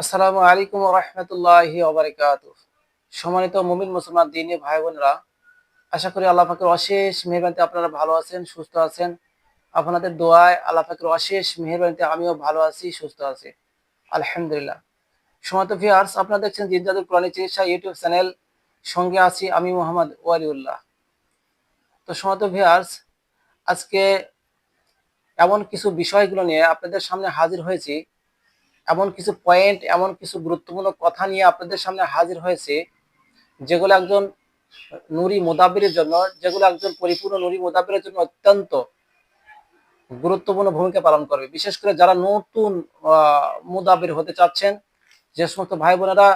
আসসালামু আলাইকুম রহমতুল্লাহি ওবরাকাত সম্মানিত মুমিন মুসলমান দিনী ভাই বোনেরা, আশা করি আল্লাহ পাকের অশেষ মেহরবানিতে আপনারা ভালো আছেন, সুস্থ আছেন। আপনাদের দোয়ায় আল্লাহ পাকের অশেষ মেহরবানিতে আমিও ভালো আছি, সুস্থ আছি। আলহামদুলিল্লাহ। সমাত ভিয়ার্স আপনারা দেখছেন জিনজাদুর কোরআনী চিকিৎসা ইউটিউব চ্যানেল। সঙ্গে আছি আমি মোহাম্মদ ওয়ালিউল্লাহ। তো সমাত ভিয়ার্স আজকে এমন কিছু বিষয়গুলো নিয়ে আপনাদের সামনে হাজির হয়েছি। এমন কিছু পয়েন্ট এমন কিছু গুরুত্বপূর্ণ কথা নিয়ে আপনাদের সামনে হাজির হয়েছে, যেগুলো একজন নুরি মোদাবিরের জন্য, যেগুলো একজন পরিপূর্ণ নুরি মোদাবিরের জন্য অত্যন্ত গুরুত্বপূর্ণ ভূমিকা পালন করবে। বিশেষ করে যারা নতুন মোদাবির হতে চাচ্ছেন, যে সমস্ত ভাই বোনেরা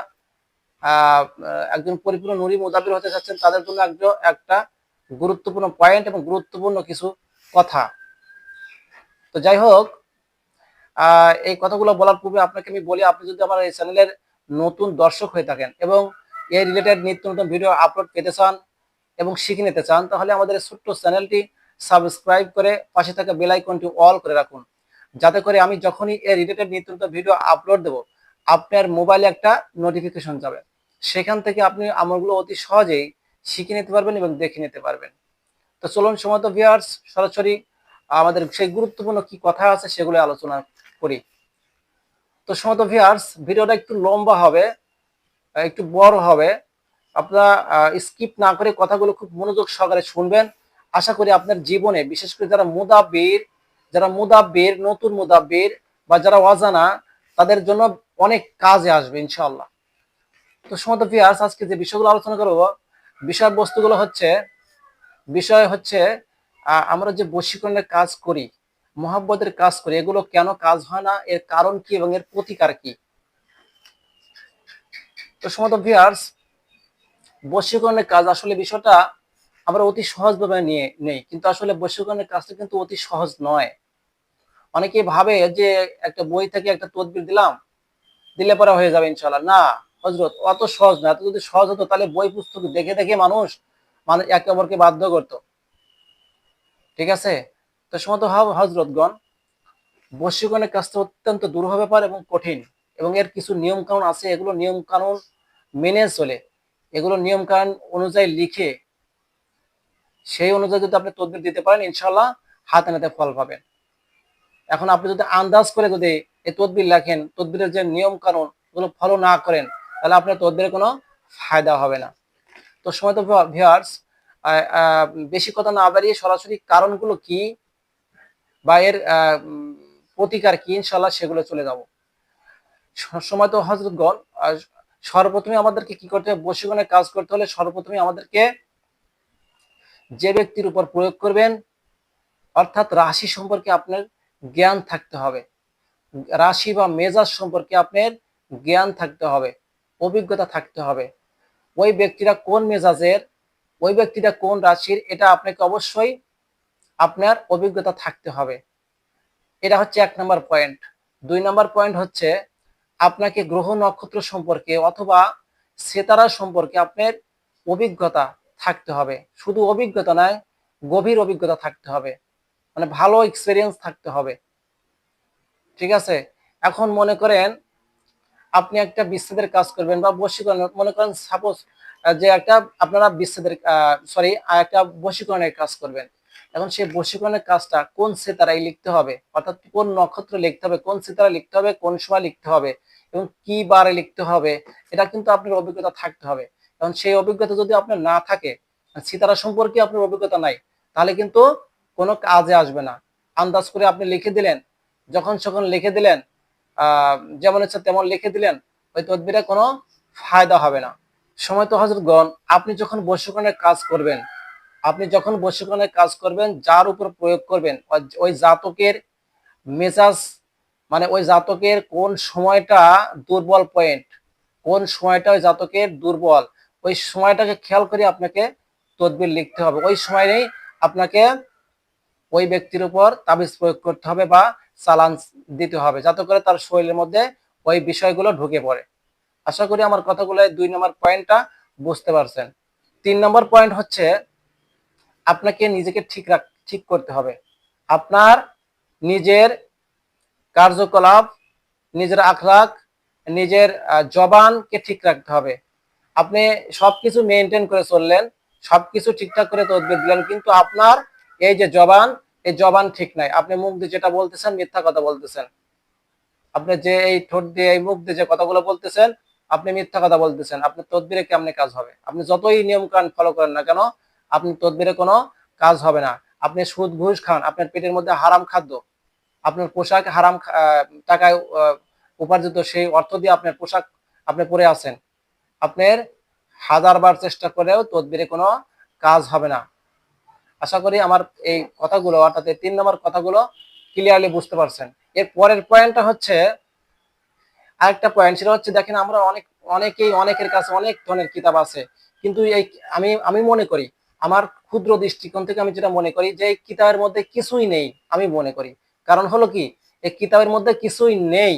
একজন পরিপূর্ণ নুরি মোদাবির হতে চাচ্ছেন, তাদের জন্য একজন, একটা গুরুত্বপূর্ণ পয়েন্ট এবং গুরুত্বপূর্ণ কিছু কথা। তো যাই হোক এই কথাগুলো বলার পূর্বে আপনাকে আমি বলি, আপনি যদি আমার এই চ্যানেলের নতুন দর্শক হয়ে থাকেন এবং এই রিলেটেড নিত্য নতুন ভিডিও আপলোড পেতে চান এবং শিখে নিতে চান, তাহলে আমাদের ছোট্ট চ্যানেলটি সাবস্ক্রাইব করে পাশে থাকা বেল আইকনটি অল করে রাখুন। যাতে করে আমি যখনই এই রিলেটেড নিত্য নতুন ভিডিও আপলোড দেব, আপনার মোবাইলে একটা নোটিফিকেশন যাবে। সেখান থেকে আপনি আমলগুলো অতি সহজেই শিখে নিতে পারবেন এবং দেখে নিতে পারবেন। তো চলুন, সময় তো ভিউয়ার্স সরাসরি আমাদের সেই গুরুত্বপূর্ণ কি কথা আছে সেগুলো আলোচনা করি। তো সমত ভিয়ার্স ভিডিওটা একটু লম্বা হবে একটু বড় হবে। আপনারা স্কিপ না করে কথাগুলো খুব মনোযোগ সহকারে শুনবেন। আশা করি আপনার জীবনে, বিশেষ করে যারা মুদাব্বির যারা মুদাব্বির, নতুন মুদাব্বির বা যারা অজানা, তাদের জন্য অনেক কাজে আসবে ইনশাল্লাহ তো সমত ভিয়ার্স আজকে যে বিষয়গুলো আলোচনা করব, বিষয়বস্তুগুলো হচ্ছে, বিষয় হচ্ছে আমরা যে বশীকরণের কাজ করি মোহাব্বতের কাজ করি, এগুলো কেন কাজ হয় না? এর কারণ কি এবং এর প্রতিকার কি? তো সমত ভিয়ার্স বশীকরণের কাজ আসলে বিষয়টা আমরা অতি সহজভাবে নিয়ে নেই, কিন্তু আসলে বশীকরণের কাজটা কিন্তু অতি সহজ নয়। অনেকে ভাবে যে একটা বই থেকে একটা তদবির দিলাম, দিলে পরে হয়ে যাবে ইনশাল্লাহ না হজরত অত সহজ না। এত যদি সহজ হতো, তাহলে বই পুস্তক দেখে দেখে মানুষ মানুষ একে অপরকে বাধ্য করত। ঠিক আছে? সমত হজরতগণ বশীকরণের কাজটা অত্যন্ত দুরূহ ব্যাপার এবং কঠিন এবং এর কিছু নিয়ম কানুন আছে। এগুলো নিয়ম কানুন মেনে চলে। এগুলো নিয়ম কানুন অনুযায়ী লিখে সেই অনুযায়ী যদি আপনি তদবির দিতে পারেন ইনশাল্লাহ হাতে নাতে ফল পাবেন। এখন আপনি যদি আন্দাজ করে যদি এই তদবির লেখেন, তদবিরের যে নিয়ম কানুন এগুলো ফলো না করেন, তাহলে আপনার তদবিরের কোনো ফায়দা হবে না। তো সময় তো ভিয়ার্স বেশি কথা না বাড়িয়ে সরাসরি কারণগুলো কি বা এর প্রতিকার কি ইনশাল্লাহ সেগুলো চলে যাব। সময় তো হজরতগণ সর্বপ্রথমে আমাদেরকে কি করতে হবে? বসীগণের কাজ করতে হলে সর্বপ্রথমে আমাদেরকে যে ব্যক্তির উপর প্রয়োগ করবেন, অর্থাৎ রাশি সম্পর্কে আপনার জ্ঞান থাকতে হবে। রাশি বা মেজাজ সম্পর্কে আপনার জ্ঞান থাকতে হবে, অভিজ্ঞতা থাকতে হবে। ওই ব্যক্তিরা কোন মেজাজের, ওই ব্যক্তিটা কোন রাশির, এটা আপনাকে অবশ্যই আপনার অভিজ্ঞতা থাকতে হবে। এটা হচ্ছে এক নম্বর পয়েন্ট। দুই নম্বর পয়েন্ট হচ্ছে আপনাকে গ্রহ নক্ষত্র সম্পর্কে অথবা সেতারা সম্পর্কে আপনার অভিজ্ঞতা থাকতে হবে। শুধু অভিজ্ঞতা নয়, গভীর অভিজ্ঞতা থাকতে হবে। মানে ভালো এক্সপিরিয়েন্স থাকতে হবে। ঠিক আছে? এখন মনে করেন আপনি একটা বিচ্ছেদের কাজ করবেন বা বসীকরণ মনে করেন সাপোজ যে একটা আপনারা বিচ্ছেদের সরি একটা বশীকরণের কাজ করবেন। এখন সেই বশীকরণের কাজটা কোন সেতারাই লিখতে হবে? অর্থাৎ কোন নক্ষত্র লিখতে হবে? কোন সেতারা লিখতে হবে? কোন সময় লিখতে হবে? এবং কি বারে লিখতে হবে? এটা কিন্তু আপনার অভিজ্ঞতা থাকতে হবে। এখন সেই অভিজ্ঞতা যদি আপনার না থাকে, সিতারা সম্পর্কে আপনার অভিজ্ঞতা নাই, তাহলে কিন্তু কোনো কাজে আসবে না। আন্দাজ করে আপনি লিখে দিলেন, যখন যখন লিখে দিলেন যেমন ইচ্ছা তেমন লিখে দিলেন, ওই তদবিরে কোনো ফায়দা হবে না। সময় তো হজরতগণ আপনি যখন বৈশ্যকরণের কাজ করবেন আপনি যখন বৈশ্যকরণের কাজ করবেন, যার উপর প্রয়োগ করবেন ওই জাতকের মেজাজ মানে ওই জাতকের কোন সময়টা দুর্বল পয়েন্ট কোন সময়টা ওই জাতকের দুর্বল, ওই সময়টাকে খেয়াল করে আপনাকে তদবির লিখতে হবে। ওই সময় আপনাকে ওই ব্যক্তির উপর তাবিজ প্রয়োগ করতে হবে বা চালান দিতে হবে, যাতে করে তার শরীরের মধ্যে ওই বিষয়গুলো ঢুকে পড়ে। আশা করি আমার কথাগুলো দুই নম্বর পয়েন্টটা বুঝতে পারছেন। তিন নম্বর পয়েন্ট হচ্ছে আপনাকে নিজেকে ঠিক রাখ, ঠিক করতে হবে। আপনার নিজের কার্যকলাপ, নিজের আখলাখ, নিজের জবানকে ঠিক রাখতে হবে। আপনি সবকিছু মেনটেন করে চললেন, সবকিছু ঠিকঠাক করে তদবির দিলেন, কিন্তু আপনার এই যে জবান, এই জবান ঠিক নাই। আপনি মুখ দিয়ে যেটা বলতেছেন, মিথ্যা কথা বলতেছেন। আপনি যে এই ঠোঁট দিয়ে, এই মুখ দিয়ে যে কথাগুলো বলতেছেন, আপনি মিথ্যা কথা বলতেছেন। আপনি তদবিরে কেমনে কাজ হবে? আপনি যতই নিয়ম কানুন ফলো করেন না কেন আপনি তদবিরে কোনো কাজ হবে না। আপনি সুদ, ঘুষ খান, আপনার পেটের মধ্যে হারাম খাদ্য, আপনার পোশাক হারাম টাকায় উপার্জিত সেই অর্থ দিয়ে আপনার পোশাক আপনি পরে আছেন। আপনার হাজারবার চেষ্টা করেও তদবিরে কোনো কাজ হবে না। আশা করি আমার এই কথাগুলো, অর্থাৎ এই তিন নম্বর কথাগুলো ক্লিয়ারলি বুঝতে পারছেন। এর পরের পয়েন্টটা হচ্ছে, আরেকটা পয়েন্ট সেটা হচ্ছে, দেখেন আমরা অনেক, অনেকেই অনেকের কাছে অনেক ধরনের কিতাব আছে। কিন্তু এই, আমি আমি মনে করি আমার ক্ষুদ্র দৃষ্টিকোণ থেকে আমি যেটা মনে করি যে এই কিতাবের মধ্যে কিছুই নেই, আমি মনে করি। কারণ হলো কি? এই কিতাবের মধ্যে কিছুই নেই।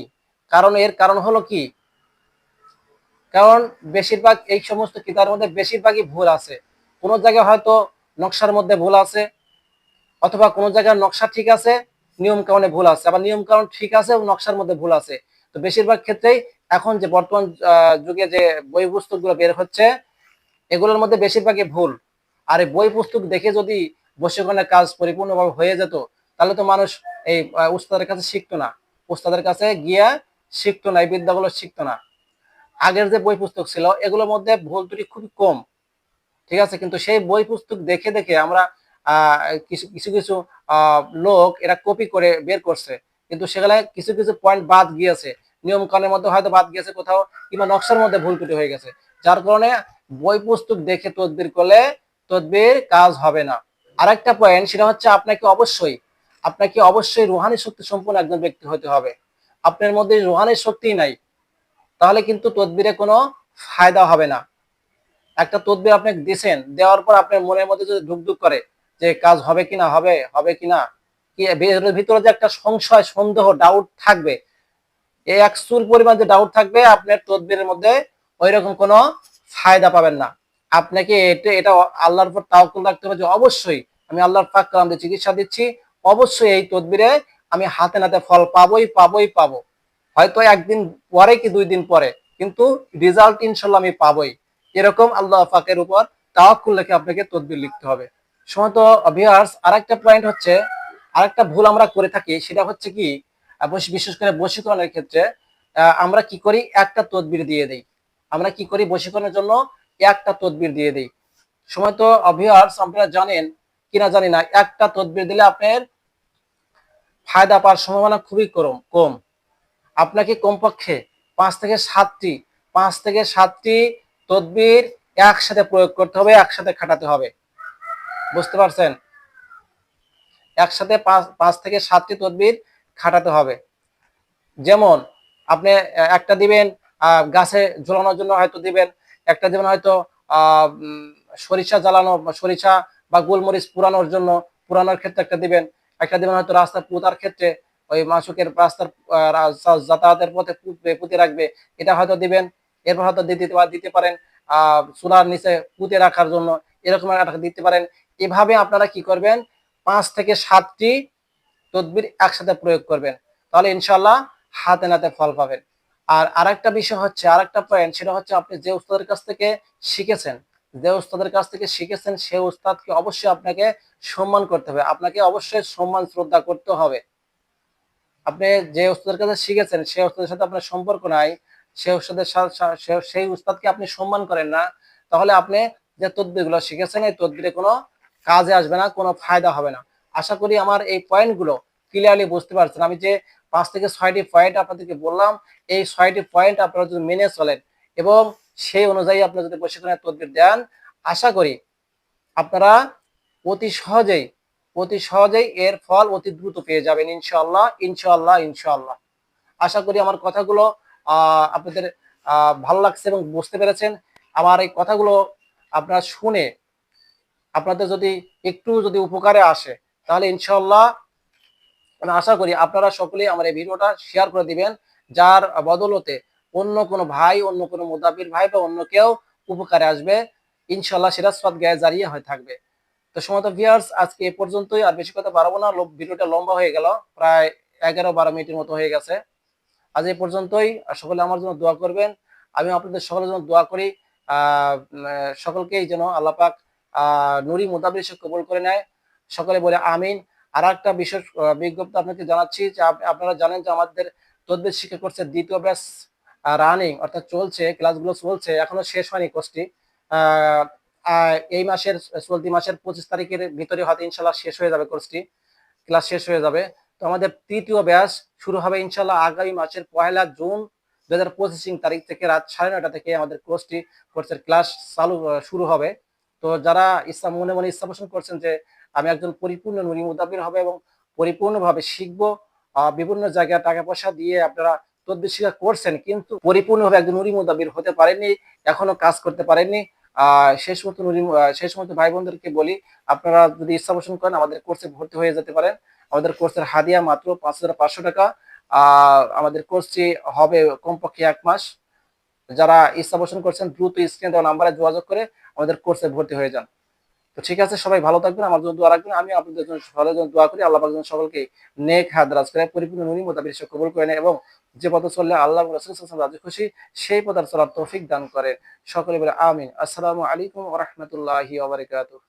কারণ এর কারণ হলো কি? কারণ বেশিরভাগ এই সমস্ত কিতাবের মধ্যে বেশিরভাগই ভুল আছে। কোনো জায়গায় হয়তো নকশার মধ্যে ভুল আছে, অথবা কোনো জায়গায় নকশা ঠিক আছে নিয়ম কারণে ভুল আছে, আবার নিয়ম কারণ ঠিক আছে এবং নকশার মধ্যে ভুল আছে। তো বেশিরভাগ ক্ষেত্রেই এখন যে বর্তমান যুগে যে বই পুস্তকগুলো বের হচ্ছে, এগুলোর মধ্যে বেশিরভাগই ভুল। আর এই বই পুস্তক দেখে যদি বসীকরণের কাজ পরিপূর্ণভাবে হয়ে যেত, তাহলে তো মানুষ এই উস্তাদের কাছে শিখতো না। উস্তাদের কাছে গিয়া শিখতো না, এই বিদ্যাগুলো শিখতো না। আগের যে বই পুস্তক ছিল, এগুলোর মধ্যে ভুল ত্রুটি খুবই কম। ঠিক আছে? কিন্তু সেই বই পুস্তক দেখে দেখে আমরা কিছু কিছু কিছু লোক এরা কপি করে বের করছে। কিন্তু সেখানে কিছু কিছু পয়েন্ট বাদ গিয়েছে। নিয়ম কানুনের মধ্যে হয়তো বাদ গিয়েছে কোথাও, কিংবা নকশার মধ্যে ভুল ত্রুটি হয়ে গেছে। যার কারণে বই পুস্তক দেখে তদবির করলে তদবির কাজ হবে না। আরেকটা পয়েন্ট সেটা হচ্ছে আপনাকে অবশ্যই আপনাকে অবশ্যই রুহানি শক্তি সম্পন্ন একজন ব্যক্তি হতে হবে। আপনার মধ্যে রুহানি শক্তি নাই, তাহলে কিন্তু তদবিরে কোনো ফায়দা হবে না। একটা তদবির আপনি দিয়েছেন দেওয়ার পর আপনার মনের মধ্যে যদি ধুকধুক করে যে কাজ হবে কিনা হবে হবে কিনা কি এর ভিতরে যে একটা সংশয়, সন্দেহ ডাউট থাকবে এই এক চুল পরিমাণ যে ডাউট থাকবে, আপনার তদবিরের মধ্যে ওই রকম কোনো ফায়দা পাবেন না। আপনাকে এটা আল্লাহর উপর তাওকুল রাখতে হবে যে অবশ্যই আমি আল্লাহর পাক দিয়ে চিকিৎসা দিচ্ছি, অবশ্যই এই তদবিরে আমি হাতে নাতে ফল পাবোই পাবোই, পাবো। হয়তো একদিন পরে কি দুই দিন পরে, কিন্তু রেজাল্ট ইনশাল্লাহ আমি পাবোই। এরকম আল্লাহ পাকের উপর তাওয়াক্কুল রেখে আপনাকে তদবির লিখতে হবে। সমত ভিউয়ার্স আরেকটা পয়েন্ট হচ্ছে, আরেকটা ভুল আমরা করে থাকি, সেটা হচ্ছে কি বিশেষ করে বশীকরণের ক্ষেত্রে আমরা কি করি? একটা তদবির দিয়ে দেই। আমরা কি করি বশীকরণের জন্য? একটা তদবির দিয়ে দেই। সময় তো ভিউয়ার্স আপনারা জানেন, কিনা জানি না, একটা তদবির দিলে আপনার ফায়দা পাওয়ার সম্ভাবনা খুবই কম কম। আপনাকে কমপক্ষে পাঁচ থেকে সাতটি, পাঁচ থেকে সাতটি তদবির একসাথে প্রয়োগ করতে হবে, একসাথে খাটাতে হবে। বুঝতে পারছেন? একসাথে পাঁচ থেকে সাতটি তদবির খাটাতে হবে। যেমন, আপনি একটা দিবেন গাছে ঝোলানোর জন্য হয়তো দিবেন একটা দিবেন হয়তো সরিষা জ্বালানো, সরিষা বা গোলমরিচ পুরানোর জন্য, পুরানোর ক্ষেত্রে একটা দিবেন। একটা দিবেন হয়তো রাস্তা পুতার ক্ষেত্রে, ওই মাসুকের রাস্তার যাতায়াতের পথে পুঁতে রাখবে, এটা হয়তো দিবেন। এরপর হয়তো দিতে দিতে পারেন চুলার নিচে পুঁতে রাখার জন্য, এরকম একটা দিতে পারেন। এভাবে আপনারা কি করবেন? পাঁচ থেকে সাতটি তদবির একসাথে প্রয়োগ করবেন। তাহলে ইনশাল্লাহ হাতে নাতে ফল পাবেন। আর আরেকটা বিষয় হচ্ছে, আরেকটা পয়েন্ট সেটা হচ্ছে আপনি যে উস্তাদের কাছ থেকে শিখেছেন, যে উস্তাদের কাছ থেকে শিখেছেন, সে উস্তাদকে অবশ্যই আপনাকে সম্মান করতে হবে। আপনাকে অবশ্যই সম্মান, শ্রদ্ধা করতে হবে। আপনি যে উস্তাদের কাছে শিখেছেন সেই উস্তাদের সাথে আপনার সম্পর্ক নাই সেই উস্তাদের সা- সা- সেই উস্তাদকে আপনি সম্মান করেন না, তাহলে আপনি যে তদবিরগুলো শিখেছেন, এই তদবিরে কোনো কাজে আসবে না, কোনো ফায়দা হবে না। আশা করি আমার এই পয়েন্টগুলো ক্লিয়ারলি বুঝতে পারছেন। আমি যে পাঁচ থেকে ছয়টি পয়েন্ট আপনাদেরকে বললাম। এই ছয়টি পয়েন্ট আপনারা যদি মেনে চলেন এবং সেই অনুযায়ী আপনারা যদি প্রশিক্ষণের তদবির দেন, আশা করি আপনারা অতি সহজেই অতি সহজেই এর ফল অতি দ্রুত পেয়ে যাবেন ইনশাআল্লাহ ইনশাআল্লাহ ইনশাআল্লাহ। আশা করি আমার কথাগুলো আপনাদের ভালো লাগছে এবং বুঝতে পেরেছেন। আমার এই কথাগুলো আপনারা শুনে আপনাদের যদি একটু যদি উপকারে আসে, তাহলে ইনশাআল্লাহ আমি আশা করি আপনারা সকলেই আমার এই ভিডিওটা শেয়ার করে দিবেন, যার বদলতে অন্য কোনো ভাই, অন্য কোনো মুদাবির ভাই বা অন্য কেউ উপকারে আসবে ইনশাল্লাহ সৎ গায়ে জারিয়ে হয়ে থাকবে। তো সমত ভিউয়ার্স আজকে এ পর্যন্তই, আর বেশি কথা পারব না ভিডিওটা লম্বা হয়ে গেল, প্রায় এগারো বারো মিনিটের মতো হয়ে গেছে। আজ এই পর্যন্তই সকলে আমার জন্য দোয়া করবেন। আমি আপনাদের সকলের জন্য দোয়া করি সকলকেই যেন আল্লাহ পাক, আহ, নুরি মোতাবিক সে কবুল করে নেয়। সকলে বলে আমিন। আর একটা বিশেষ বিজ্ঞপ্তি আপনাকে জানাচ্ছি যে আপনারা জানেন যে আমাদের তদ্বির শিক্ষা করছে দ্বিতীয় ব্যাচ রানিং অর্থাৎ চলছে, ক্লাসগুলো চলছে, এখনও শেষ হয়নি কোর্সটি। এই মাসের, চলতি মাসের পঁচিশ তারিখের ভিতরে হয়তো ইনশাল্লাহ শেষ হয়ে যাবে কোর্সটি, ক্লাস শেষ হয়ে যাবে। তো আমাদের তৃতীয় ব্যাস শুরু হবে ইনশাল্লাহ আগামী মাসের পয়লা জুন দু হাজার পঁচিশ তারিখ থেকে রাত সাড়ে নয়টা থেকে আমাদের কোর্সটি, কোর্সের ক্লাস চালু শুরু হবে। তো যারা ইচ্ছা মনে মনে ইচ্ছা পোষণ করছেন যে আমি একজন পরিপূর্ণ নুরি মুদাবির হবে এবং পরিপূর্ণভাবে শিখব বিভিন্ন জায়গায় টাকা পয়সা দিয়ে আপনারা তদ্বির শিক্ষা করছেন, কিন্তু পরিপূর্ণভাবে একজন নুরি মুদাবির হতে পারেননি, এখনও কাজ করতে পারেননি। শেষ মতো নুরি শেষ মতো ভাই বোনদেরকে বলি, আপনারা যদি ইচ্ছা পোষণ করেন, আমাদের কোর্সে ভর্তি হয়ে যেতে পারেন। আমাদের কোর্সের হাদিয়া মাত্র পাঁচ হাজার পাঁচশো টাকা। আমাদের কোর্সটি হবে কমপক্ষে এক মাস। যারা ইচ্ছা পোষণ করছেন, দ্রুত স্ক্রিন দেওয়া নাম্বারে যোগাযোগ করে আমাদের কোর্সে ভর্তি হয়ে যান। তো ঠিক আছে, সবাই ভালো থাকবেন, আমার জন্য দোয়া রাখবেন, আমি আপনাদের জন্য সকলের জন্য দোয়া করি, আল্লাহ যেন সকলকে নেক হাদরাজ করে, পরিপূর্ণ নুরি মোতাবিক সে কবুল করে এবং যে পথে চললে আল্লাহ রসুল রাজি, খুশি, সেই পথে চলার তৌফিক দান করে সকলে বলে আমিন। আসসালামু আলাইকুম ওয়া রাহমাতুল্লাহি ওয়া বারাকাতুহু।